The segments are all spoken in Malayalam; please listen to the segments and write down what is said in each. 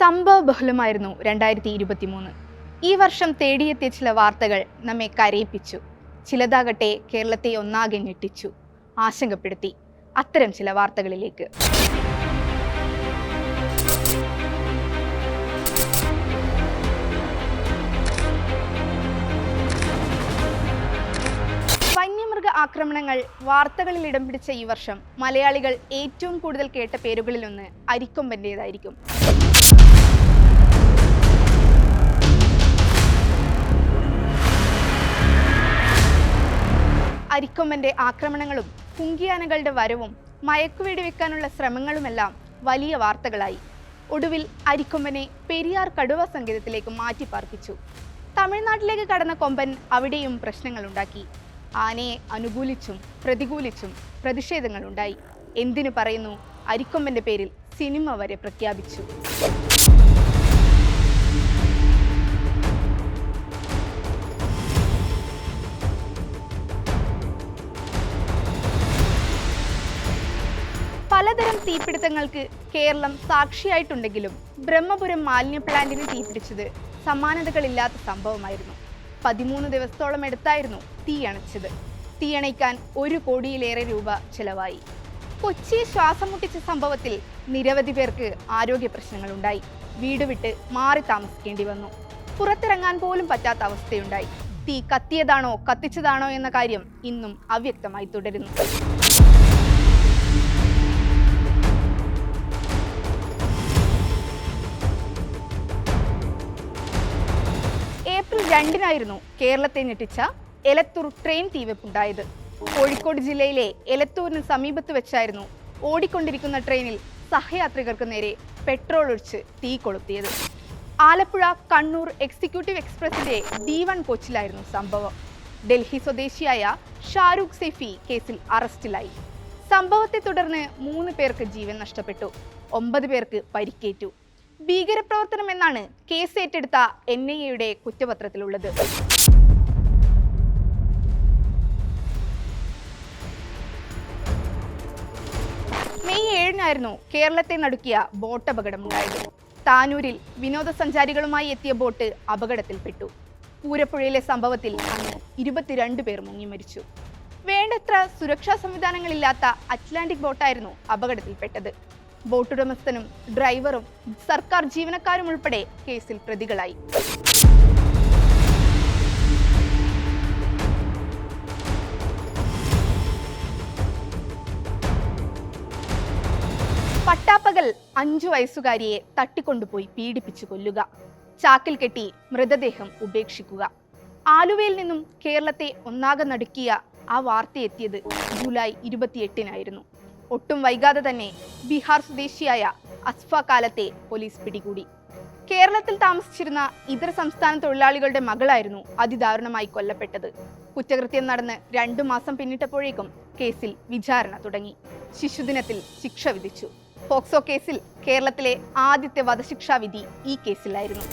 സംഭവബഹുലമായിരുന്നു രണ്ടായിരത്തി ഇരുപത്തി മൂന്ന് ഈ വർഷം തേടിയെത്തിയ ചില വാർത്തകൾ നമ്മെ കരയിപ്പിച്ചു. ചിലതാകട്ടെ കേരളത്തെ ഒന്നാകെ ഞെട്ടിച്ചു. ആശങ്കപ്പെടുത്തി. അത്തരം ചില വാർത്തകളിലേക്ക്. വന്യമൃഗ ആക്രമണങ്ങൾ വാർത്തകളിൽ ഇടം പിടിച്ച ഈ വർഷം മലയാളികൾ ഏറ്റവും കൂടുതൽ കേട്ട പേരുകളിലൊന്ന് അരിക്കൊമ്പന്റേതായിരിക്കും അരിക്കൊമ്പന്റെ ആക്രമണങ്ങളും കുങ്കിയാനകളുടെ വരവും മയക്കുവെടി വെക്കാനുള്ള ശ്രമങ്ങളുമെല്ലാം വലിയ വാർത്തകളായി. ഒടുവിൽ അരിക്കൊമ്പനെ പെരിയാർ കടുവ സങ്കേതത്തിലേക്ക് മാറ്റി പാർപ്പിച്ചു തമിഴ്നാട്ടിലേക്ക് കടന്ന കൊമ്പൻ അവിടെയും പ്രശ്നങ്ങളുണ്ടാക്കി. ആനയെ അനുകൂലിച്ചും പ്രതികൂലിച്ചും പ്രതിഷേധങ്ങളുണ്ടായി. എന്തിനു പറയുന്നു? അരിക്കൊമ്പന്റെ പേരിൽ സിനിമ വരെ പ്രഖ്യാപിച്ചു. പലതരം തീപിടുത്തങ്ങൾക്ക് കേരളം സാക്ഷിയായിട്ടുണ്ടെങ്കിലും ബ്രഹ്മപുരം മാലിന്യ പ്ലാന്റിന് തീപിടിച്ചത് സമാനതകളില്ലാത്ത സംഭവമായിരുന്നു. പതിമൂന്ന് ദിവസത്തോളം എടുത്തായിരുന്നു തീ അണച്ചത്. തീയണയ്ക്കാൻ ഒരു കോടിയിലേറെ രൂപ ചെലവായി. കൊച്ചി ശ്വാസം മുട്ടിച്ച സംഭവത്തിൽ നിരവധി പേർക്ക് ആരോഗ്യ പ്രശ്നങ്ങളുണ്ടായി. വീട് വിട്ട് മാറി താമസിക്കേണ്ടി വന്നു. പുറത്തിറങ്ങാൻ പോലും പറ്റാത്ത അവസ്ഥയുണ്ടായി. തീ കത്തിയതാണോ കത്തിച്ചതാണോ എന്ന കാര്യം ഇന്നും അവ്യക്തമായി തുടരുന്നു. രണ്ടിനായിരുന്നു കേരളത്തെ ഞെട്ടിച്ച എലത്തൂർ ട്രെയിൻ തീവെപ്പുണ്ടായത്. കോഴിക്കോട് ജില്ലയിലെ എലത്തൂരിന് സമീപത്ത് വെച്ചായിരുന്നു ഓടിക്കൊണ്ടിരിക്കുന്ന ട്രെയിനിൽ സഹയാത്രികർക്ക് നേരെ പെട്രോൾ ഒഴിച്ച് തീ കൊളുത്തിയത്. ആലപ്പുഴ കണ്ണൂർ എക്സിക്യൂട്ടീവ് എക്സ്പ്രസിന്റെ ഡി വൺ കോച്ചിലായിരുന്നു സംഭവം. ഡൽഹി സ്വദേശിയായ ഷാരൂഖ് സെഫി കേസിൽ അറസ്റ്റിലായി. സംഭവത്തെ തുടർന്ന് മൂന്ന് പേർക്ക് ജീവൻ നഷ്ടപ്പെട്ടു. ഒമ്പത് പേർക്ക് പരിക്കേറ്റു. ഭീകരപ്രവർത്തനം എന്നാണ് കേസ് ഏറ്റെടുത്ത എൻ ഐ എയുടെ കുറ്റപത്രത്തിലുള്ളത്. മെയ് ഏഴിനായിരുന്നു കേരളത്തെ നടുക്കിയ ബോട്ട് അപകടമുണ്ടായത്. താനൂരിൽ വിനോദസഞ്ചാരികളുമായി എത്തിയ ബോട്ട് അപകടത്തിൽപ്പെട്ടു. പൂരപ്പുഴയിലെ സംഭവത്തിൽ അന്ന് ഇരുപത്തിരണ്ട് പേർ മുങ്ങി മരിച്ചു. വേണ്ടത്ര സുരക്ഷാ സംവിധാനങ്ങളില്ലാത്ത അറ്റ്ലാന്റിക് ബോട്ടായിരുന്നു അപകടത്തിൽപ്പെട്ടത്. ബോട്ടുടമസ്ഥനും ഡ്രൈവറും സർക്കാർ ജീവനക്കാരും ഉൾപ്പെടെ കേസിൽ പ്രതികളായി. പട്ടാപ്പകൽ അഞ്ചു വയസ്സുകാരിയെ തട്ടിക്കൊണ്ടുപോയി പീഡിപ്പിച്ചു കൊല്ലുക. ചാക്കിൽ കെട്ടി മൃതദേഹം ഉപേക്ഷിക്കുക. ആലുവയിൽ നിന്നും കേരളത്തെ ഒന്നാകെ നടുക്കിയ ആ വാർത്തയെത്തിയത് ജൂലൈ ഇരുപത്തിയെട്ടിനായിരുന്നു. ഒട്ടും വൈകാതെ തന്നെ ബീഹാർ സ്വദേശിയായ അസ്ഫ കാലത്തെ പോലീസ് പിടികൂടി. കേരളത്തിൽ താമസിച്ചിരുന്ന ഇതര സംസ്ഥാന തൊഴിലാളികളുടെ മകളായിരുന്നു അതിദാരുണമായി കൊല്ലപ്പെട്ടത്. കുറ്റകൃത്യം നടന്ന് രണ്ടു മാസം പിന്നിട്ടപ്പോഴേക്കും കേസിൽ വിചാരണ തുടങ്ങി. ശിശുദിനത്തിൽ ശിക്ഷ വിധിച്ചു. പോക്സോ കേസിൽ കേരളത്തിലെ ആദ്യത്തെ വധശിക്ഷാ വിധി ഈ കേസിലായിരുന്നു.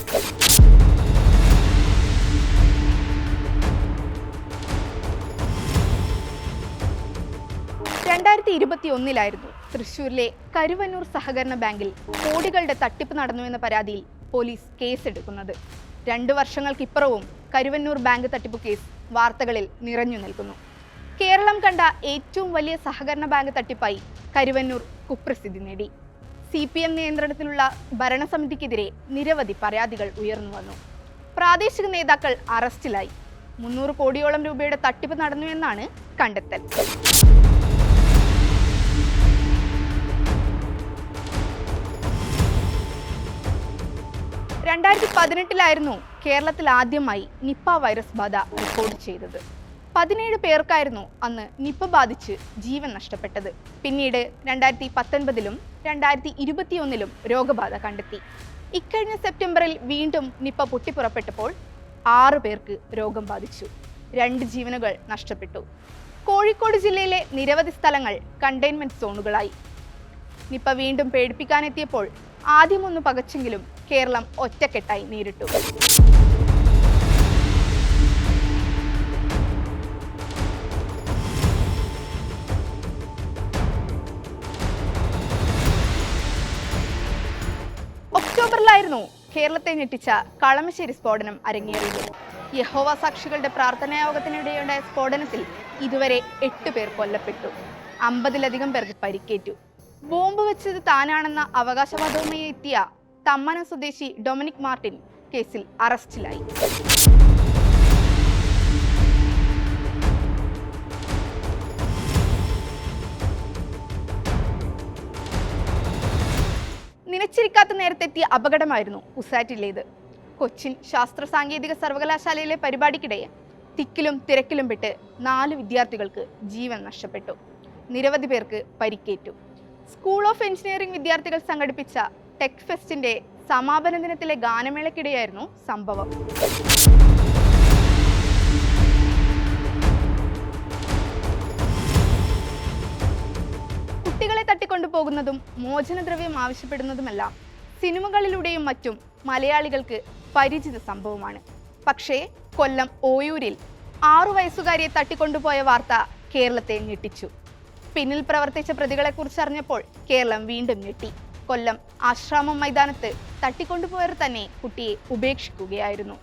രണ്ടായിരത്തി ഇരുപത്തി ഒന്നിലായിരുന്നു തൃശൂരിലെ കരുവന്നൂർ സഹകരണ ബാങ്കിൽ കോടികളുടെ തട്ടിപ്പ് നടന്നു എന്ന പരാതിയിൽ പോലീസ് കേസെടുക്കുന്നത്. രണ്ടു വർഷങ്ങൾക്കിപ്പുറവും കരുവന്നൂർ ബാങ്ക് തട്ടിപ്പ് കേസ് വാർത്തകളിൽ നിറഞ്ഞു നിൽക്കുന്നു. കേരളം കണ്ട ഏറ്റവും വലിയ സഹകരണ ബാങ്ക് തട്ടിപ്പായി കരുവന്നൂർ കുപ്രസിദ്ധി നേടി. സി പി എം നിയന്ത്രണത്തിലുള്ള ഭരണസമിതിക്കെതിരെ നിരവധി പരാതികൾ ഉയർന്നു വന്നു. പ്രാദേശിക നേതാക്കൾ അറസ്റ്റിലായി. മുന്നൂറ് കോടിയോളം രൂപയുടെ തട്ടിപ്പ് നടന്നു എന്നാണ് കണ്ടെത്തൽ. രണ്ടായിരത്തി പതിനെട്ടിലായിരുന്നു കേരളത്തിൽ ആദ്യമായി നിപ്പ വൈറസ് ബാധ റിപ്പോർട്ട് ചെയ്തത്. പതിനേഴ് പേർക്കായിരുന്നു അന്ന് നിപ്പ ബാധിച്ച് ജീവൻ നഷ്ടപ്പെട്ടത്. പിന്നീട് രണ്ടായിരത്തി പത്തൊൻപതിലും രണ്ടായിരത്തി ഇരുപത്തിയൊന്നിലും രോഗബാധ കണ്ടെത്തി. ഇക്കഴിഞ്ഞ സെപ്റ്റംബറിൽ വീണ്ടും നിപ്പ പൊട്ടിപ്പുറപ്പെട്ടപ്പോൾ ആറു പേർക്ക് രോഗം ബാധിച്ചു. രണ്ട് ജീവനുകൾ നഷ്ടപ്പെട്ടു. കോഴിക്കോട് ജില്ലയിലെ നിരവധി സ്ഥലങ്ങൾ കണ്ടെയ്ൻമെന്റ് സോണുകളായി. നിപ്പ വീണ്ടും പേടിപ്പിക്കാനെത്തിയപ്പോൾ ആദ്യമൊന്ന് പകച്ചെങ്കിലും കേരളം ഒറ്റക്കെട്ടായി നേരിട്ടു. ഒക്ടോബറിലായിരുന്നു കേരളത്തെ ഞെട്ടിച്ച കളമശ്ശേരി സ്ഫോടനം അരങ്ങേറിയത്. യഹോവ സാക്ഷികളുടെ പ്രാർത്ഥനായോഗത്തിനിടെയുണ്ടായ സ്ഫോടനത്തിൽ ഇതുവരെ എട്ട് പേർ കൊല്ലപ്പെട്ടു. അമ്പതിലധികം പേർക്ക് പരിക്കേറ്റു. ബോംബ് വെച്ചത് താനാണെന്ന അവകാശവാദവുമായി എത്തിയ തമ്മനം സ്വദേശി ഡൊമിനിക് മാർട്ടിൻ കേസിൽ അറസ്റ്റിലായി. നിലച്ചിരിക്കാത്ത നേരത്തെത്തിയ അപകടമായിരുന്നു ഉസാറ്റിലേത്. കൊച്ചിൻ ശാസ്ത്ര സാങ്കേതിക സർവകലാശാലയിലെ പരിപാടിക്കിടെ തിക്കിലും തിരക്കിലും പെട്ട് നാല് വിദ്യാർത്ഥികൾക്ക് ജീവൻ നഷ്ടപ്പെട്ടു. നിരവധി പേർക്ക് പരിക്കേറ്റു. സ്കൂൾ ഓഫ് എഞ്ചിനീയറിംഗ് വിദ്യാർത്ഥികൾ സംഘടിപ്പിച്ച ടെക് ഫെസ്റ്റിന്റെ സമാപന ദിനത്തിലെ ഗാനമേളക്കിടെയായിരുന്നു സംഭവം. കുട്ടികളെ തട്ടിക്കൊണ്ടുപോകുന്നതും മോചനദ്രവ്യം ആവശ്യപ്പെടുന്നതുമെല്ലാം സിനിമകളിലൂടെയും മറ്റും മലയാളികൾക്ക് പരിചിത സംഭവമാണ്. പക്ഷേ കൊല്ലം ഓയൂരിൽ ആറു വയസ്സുകാരിയെ തട്ടിക്കൊണ്ടുപോയ വാർത്ത കേരളത്തെ ഞെട്ടിച്ചു. പിന്നിൽ പ്രവർത്തിച്ച പ്രതികളെക്കുറിച്ച് അറിഞ്ഞപ്പോൾ കേരളം വീണ്ടും ഞെട്ടി. കൊല്ലം ആശ്രാമം മൈതാനത്ത് തട്ടിക്കൊണ്ടുപോയവർ തന്നെ കുട്ടിയെ ഉപേക്ഷിക്കുകയായിരുന്നു